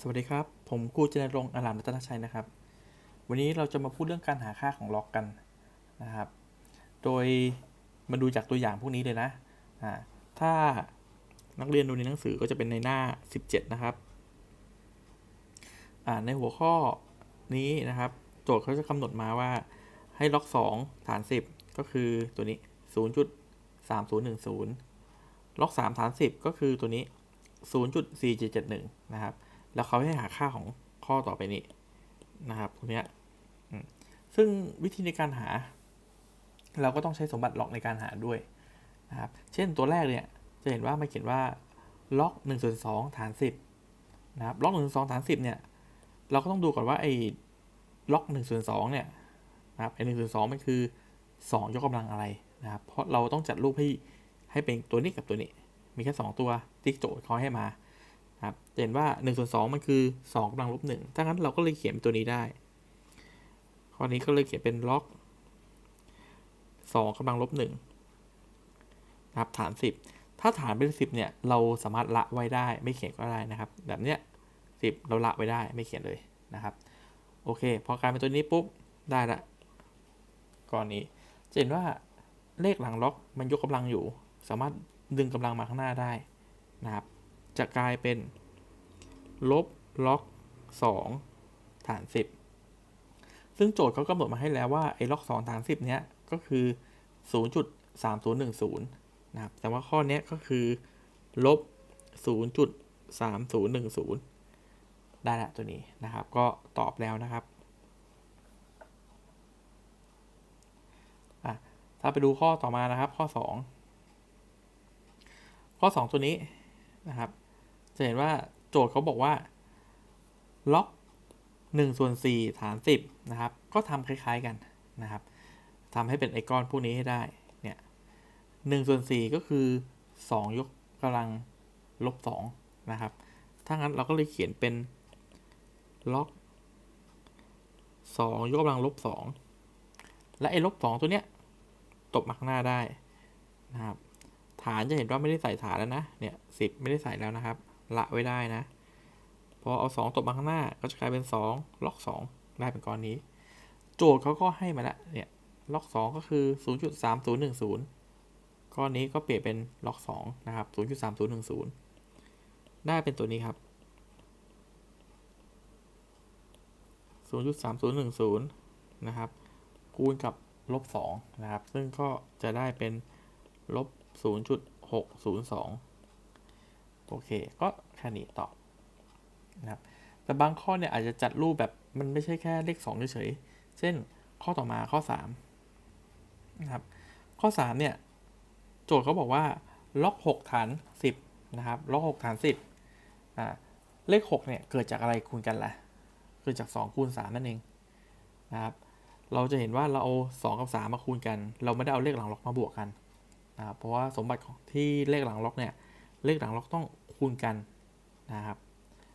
สวัสดีครับ ผมครูเจนรงค์อารามรัตนชัยนะครับ วันนี้เราจะมาพูดเรื่องการหาค่าของล็อกกันนะครับ โดยมาดูจากตัวอย่างพวกนี้เลยนะอ่าถ้านักเรียนดูในหนังสือก็จะเป็นในหน้า 17 นะครับ ในหัวข้อนี้นะครับ โจทย์เขาจะกำหนดมาว่าให้ล็อก 2 ฐาน 10 ก็คือตัวนี้ 0.3010 ล็อก 3 ฐาน 10 ก็คือตัวนี้ 0.4771 นะครับ แล้วเขาให้หาค่าของข้อต่อไปนี้นะครับตรงนี้ซึ่งวิธีในการหา เราก็ต้องใช้สมบัติล็อกในการหาด้วยนะครับเช่นตัวแรกเนี่ยจะเห็นว่ามันเขียนว่าล็อก1ส่วน2ฐาน 10นะครับล็อก1ส่วน2ฐาน 10เนี่ยเราก็ต้องดูก่อนว่าไอ้ล็อก1ส่วน2เนี่ยนะครับไอ้1ส่วน2มันคือ 2 ยกกำลังอะไรนะครับเพราะเราต้องจัดรูปให้ให้เป็นตัวนี้กับตัวนี้ มีแค่ 2 ตัวที่โจทย์เขาให้มา ครับเห็นว่า1ส่วน2มันคือ2กำลังลบ1ถ้างั้นเราก็เลยเขียนตัวนี้ได้ ข้อนี้ก็เลยเขียนเป็นล็อก2กำลังลบ1นะครับฐาน 10 ถ้าฐานเป็น 10เนี่ยเราสามารถละไว้ได้ไม่เขียนก็ได้นะครับ แบบเนี้ย10 เราละไว้ได้ไม่เขียนเลยนะครับ โอเค พอกลายเป็นตัวนี้ปุ๊บได้ละก้อนนี้จะเห็นว่าเลขหลังล็อกมันยกกำลังอยู่ สามารถดึงกำลังมาข้างหน้าได้นะครับ จะกลายเป็น ลบล็อก2ฐาน 10 ซึ่งโจทย์เขากำหนดมาให้แล้วว่าไอ้ล็อก2ฐาน 10 เนี้ยก็คือ 0.3010 นะครับ แต่ว่าข้อนี้ก็คือ ลบ 0.3010 ได้ละตัวนี้นะครับ ก็ตอบแล้วนะครับอะถ้าไปดูข้อต่อมานะครับ ข้อ 2 ข้อ 2 ตัวนี้นะครับ จะเห็นว่าโจทย์เขาบอกว่าล็อก1ส่วน4ฐาน 10 นะครับ ก็ทำคล้ายๆกันนะครับทำให้เป็นไอคอนพวกนี้ให้ได้ เนี่ย1ส่วน4ก็คือ 2 ยกกำลังลบ2นะครับ ถ้างั้นเราก็เลยเขียนเป็นล็อก 2 ยกกำลังลบ 2 และไอ้ลบ 2 ตัวเนี้ยตบมาข้างหน้าได้นะครับ ฐานจะเห็นว่าไม่ได้ใส่ฐานแล้วนะ เนี่ยสิบไม่ได้ใส่แล้วนะครับ ละไว้ได้นะ พอเอาสองตบมาข้างหน้าก็จะกลายเป็นสองล็อกสองได้เป็นก้อนนี้โจทย์เขาก็ให้มาแล้วเนี่ยล็อกสองก็คือศูนย์จุดสามศูนย์หนึ่งศูนย์ก้อนนี้ก็เปลี่ยนเป็นล็อกสองนะครับศูนย์จุดสามศูนย์หนึ่งศูนย์ได้เป็นตัวนี้ครับศูนย์จุดสามศูนย์หนึ่งศูนย์นะครับ คูณกับลบสองนะครับ ซึ่งก็จะได้เป็นลบ0.602 โอเค ก็แค่นี้ตอบนะครับแต่บางข้อเนี่ยอาจจะจัดรูปแบบมันไม่ใช่แค่เลข2เฉยๆเช่นข้อต่อมาข้อ3นะครับข้อ3เนี่ยโจทย์เขาบอกว่าล็อก 6 ฐาน 10นะครับล็อก 6 ฐาน 10อ่าเลข6เนี่ยเกิดจากอะไรคูณกันล่ะเกิดจาก 2 คูณ 3 นั่นเองนะครับเราจะเห็นว่าเราเอา2กับ 3 มาคูณกัน เราไม่ได้เอาเลขหลังล็อกมาบวกกันนะครับเพราะว่าสมบัติของที่เลขหลังล็อกเนี่ย เลขหลังล็อกต้องคูณกันนะครับ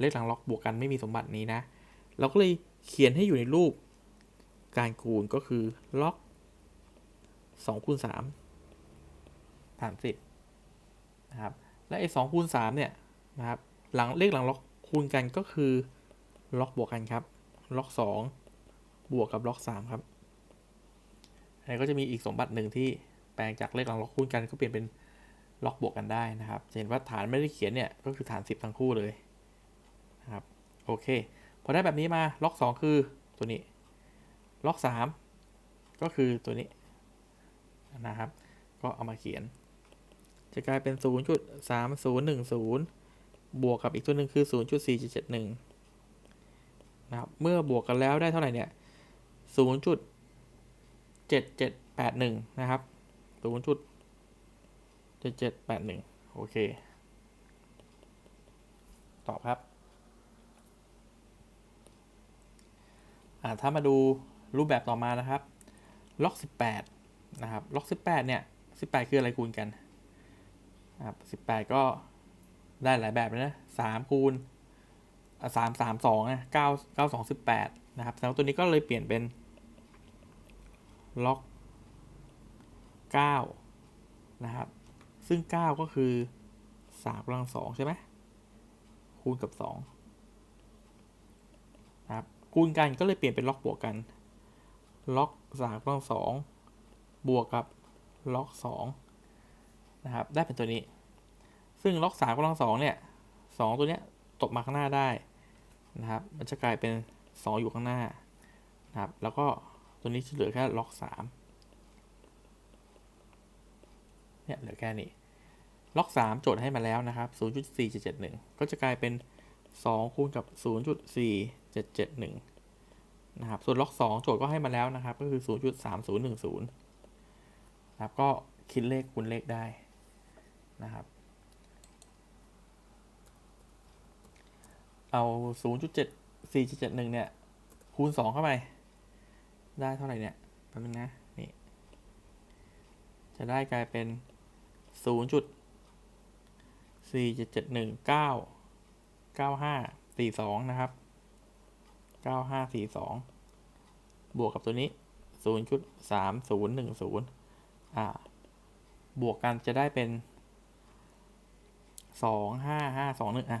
เลขหลังล็อกบวกกันไม่มีสมบัตินี้นะ เราก็เลยเขียนให้อยู่ในรูปการคูณก็คือล็อก2คูณ3ฐาน10นะครับ และไอ้2คูณ3เนี่ยนะครับ หลังเลขหลังล็อกคูณกันก็คือล็อกบวกกันครับ ล็อก 2 บวกกับล็อก 3 ครับอันนี้ก็จะมีอีกสมบัติหนึ่งที่แปลงจากเลขหลังล็อกคูณกันก็เปลี่ยนเป็น ล็อกบวกกันได้นะครับจะเห็นว่าฐานไม่ได้เขียนเนี่ยก็คือฐาน 10 ทั้งคู่เลยนะครับโอเคพอได้แบบนี้มาล็อก 2 คือตัวนี้ ล็อก 3 ก็คือตัวนี้นะครับ ก็เอามาเขียน จะกลายเป็น 0.3010 บวกกับอีกตัวหนึ่งคือ 0.4771 นะครับ เมื่อบวกกันแล้วได้เท่าไหร่เนี่ย 0.7781 นะครับศูนย์ เจ็ดเจ็ดแปดหนึ่งโอเค ตอบครับ อ่าถ้ามาดูรูปแบบต่อมานะครับ ล็อกสิบแปดนะครับ ล็อกสิบแปดเนี่ยสิบแปดคืออะไรคูณกันครับสิบแปดก็ได้หลายแบบเลยนะสามคูณสามสามสองนะเก้าเก้าสองสิบแปดนะครับแล้วตัวนี้ก็เลยเปลี่ยนเป็นล็อก9นะครับ ซึ่ง 9 ก็คือ3กำลัง2ใช่ไหมคูณกับ2ครับคูณกันก็เลยเปลี่ยนเป็นล็อกบวกกัน ล็อก3กำลัง2บวกกับล็อก2นะครับได้เป็นตัวนี้ ซึ่งล็อก3กำลัง2เนี่ย2ตัวเนี้ยตบมาข้างหน้าได้นะครับ มันจะกลายเป็น 2 อยู่ข้างหน้านะครับ แล้วก็ตัวนี้จะเหลือแค่ล็อก 3 เนี่ยเหลือแค่นี้ ล็อก 3 โจทย์ให้มาแล้วนะครับ 0.4771 ก็จะกลายเป็น 2 คูณกับ 0.4771 นะครับ ส่วนล็อก 2 โจทย์ก็ให้มาแล้วนะครับ ก็คือ 0.3010 นะครับ ก็คิดเลขคูณเลขได้นะครับ เอา 0.7471 เนี่ย คูณ 2 เข้าไป ได้เท่าไหร่เนี่ยแป๊บนึงนะ นี่จะได้กลายเป็น 0. สี่เจ็ดเจ็ดหนึ่งเก้าเก้าห้าสี่สองนะครับเก้าห้าสี่สองบวกกับตัวนี้ศูนย์จุดสามศูนย์หนึ่งศูนย์อ่า บวกกันจะได้เป็นสองห้าห้าสองหนึ่งอะ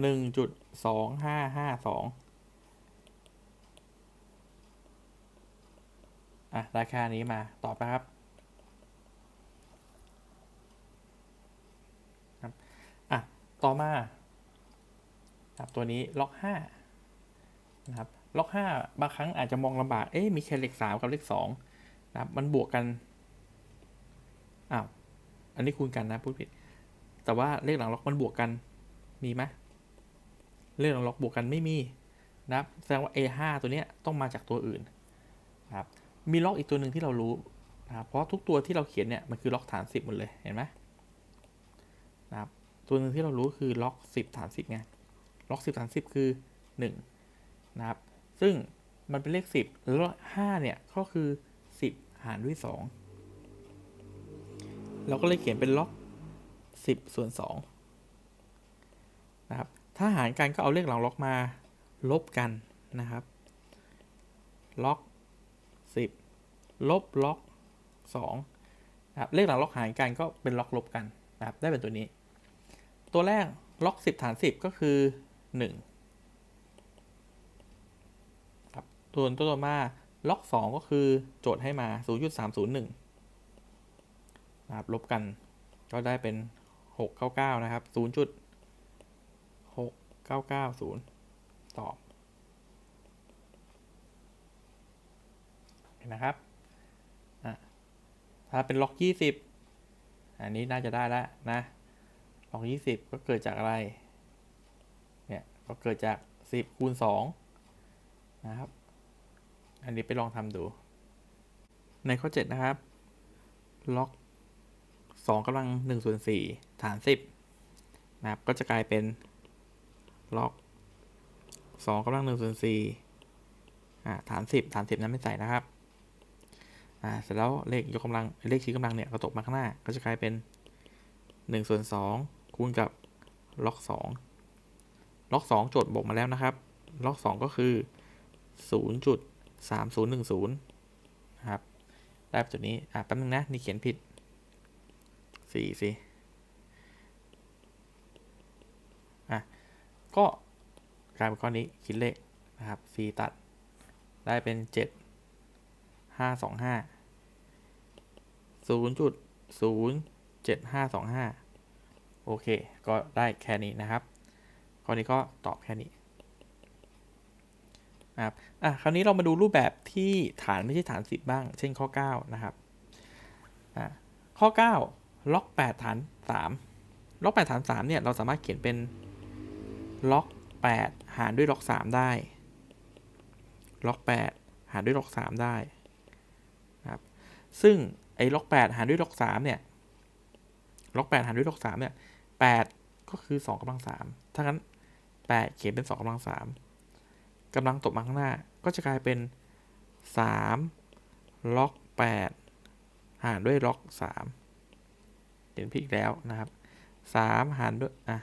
หนึ่งจุดสองห้าห้าสองอะได้แค่นี้มาตอบนะครับ อะ ต่อมาครับตัวนี้ล็อก5นะครับล็อก 5 บางครั้งอาจจะมองลำบาก เอ๊ะมีแค่เลข3กับเลข2นะครับมันบวกกันอ้าวอันนี้คูณกันนะพูดผิด แต่ว่าเลขหลังล็อกมันบวกกันมีไหมเลขหลังล็อกบวกกันไม่มีนะครับแสดงว่า A5 ตัวเนี้ยต้องมาจากตัวอื่นนะครับมีล็อกอีกตัวหนึ่งที่เรารู้นะครับเพราะทุกตัวที่เราเขียนเนี่ยมันคือล็อกฐาน 10หมดเลยเห็นไหมนะครับ ตัวหนึ่งที่เรารู้คือล็อก 10 ฐาน 10ไงล็อก 10 ฐาน 10 คือ 1 นะครับ ซึ่งมันเป็นเลข 10 แล้ว5เนี่ย ก็คือ 10 หารด้วย 2 เราก็เลยเขียนเป็นล็อก 10 ส่วน2นะครับ ถ้าหารกันก็เอาเลขหลังล็อกมาลบกันนะครับ ล็อก 10 ลบล็อก2นะครับ เลขหลังล็อกหารกันก็เป็นล็อกลบกันนะครับ ได้เป็นตัวนี้ ตัวแรกล็อก 10 ฐาน 10 ก็คือ1ครับตัวตัวต่อมาล็อก 2 ก็คือโจทย์ให้มา 0.301นะครับลบกันก็ได้เป็น 699 นะครับ 0.6990 ตอบเห็นนะครับถ้าเป็นล็อก 20 อันนี้น่าจะได้แล้วนะ อก 20 ก็เกิดจากอะไร เนี่ย ก็เกิดจาก 10 คูณ 2 นะครับ อันนี้ไปลองทำดู ในข้อ 7 นะครับ ล็อก 2กำลัง1ส่วน4ฐาน 10 นะครับ ก็จะกลายเป็น ล็อก 2กำลัง1ส่วน4อ่าฐาน 10 ฐาน 10 นั้นไม่ใส่นะครับ อ่า เสร็จแล้วเลขยกกำลัง เลขชี้กำลังเนี่ย ก็ตกมาข้างหน้า ก็จะกลายเป็น1ส่วน2 คูณกับล็อก2ล็อก2โจทย์บอกมาแล้วนะครับ ล็อก 2 ก็คือ 0.3010นะครับ ได้จุดนี้ อะแป๊บนึงนะ นี่เขียนผิด4สิอะ ก็กลายเป็นข้อนี้คิดเลขนะครับ 4 ตัด ได้เป็น 7 5 2 5 0.07525 โอเค ก็ได้แค่นี้นะครับข้อนี้ก็ตอบแค่นี้นะครับอะคราวนี้เรามาดูรูปแบบที่ฐานไม่ใช่ฐาน 10 บ้าง เช่นข้อ 9 นะครับอะข้อ 9 ล็อก 8 ฐาน 3 ล็อก 8 ฐาน 3 เนี่ย เราสามารถเขียนเป็นล็อก 8 หารด้วยล็อก 3 ได้ ล็อก 8 หารด้วยล็อก 3 ได้นะครับ ซึ่งไอ้ล็อก 8 หารด้วยล็อก 3 เนี่ย ล็อก 8 หารด้วยล็อก 3 เนี่ย 8 ก็คือ 2กำลัง 3 ถ้างั้น 8 เขียนเป็น 2กำลัง 3กำลังตกมาข้างหน้า ก็จะกลายเป็น 3 ล็อก 8 หารด้วยล็อก 3เห็นพี่อีกแล้วนะครับ 3 หารด้วย อะ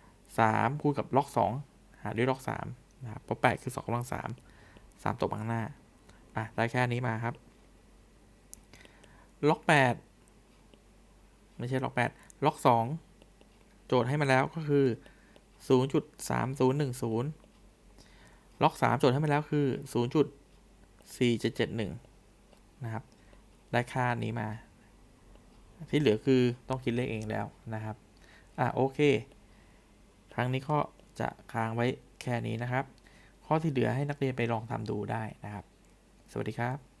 3คูณกับล็อก 2 หารด้วยล็อก 3 นะครับ เพราะ 8 คือ 2กำลัง 3 3ตกมาข้างหน้า อะ ได้แค่นี้มาครับ ล็อก 8 ไม่ใช่ล็อก 8 ล็อก 2 โจทย์ให้มาแล้วก็คือ 0.3010 ล็อก 3 โจทย์ให้มาแล้วคือ 0.4771 นะครับ ได้ค่านี้มา ที่เหลือคือต้องคิดเลขเองแล้วนะครับ อะโอเค ครั้งนี้ก็จะค้างไว้แค่นี้นะครับ ข้อที่เหลือให้นักเรียนไปลองทำดูได้นะครับ สวัสดีครับ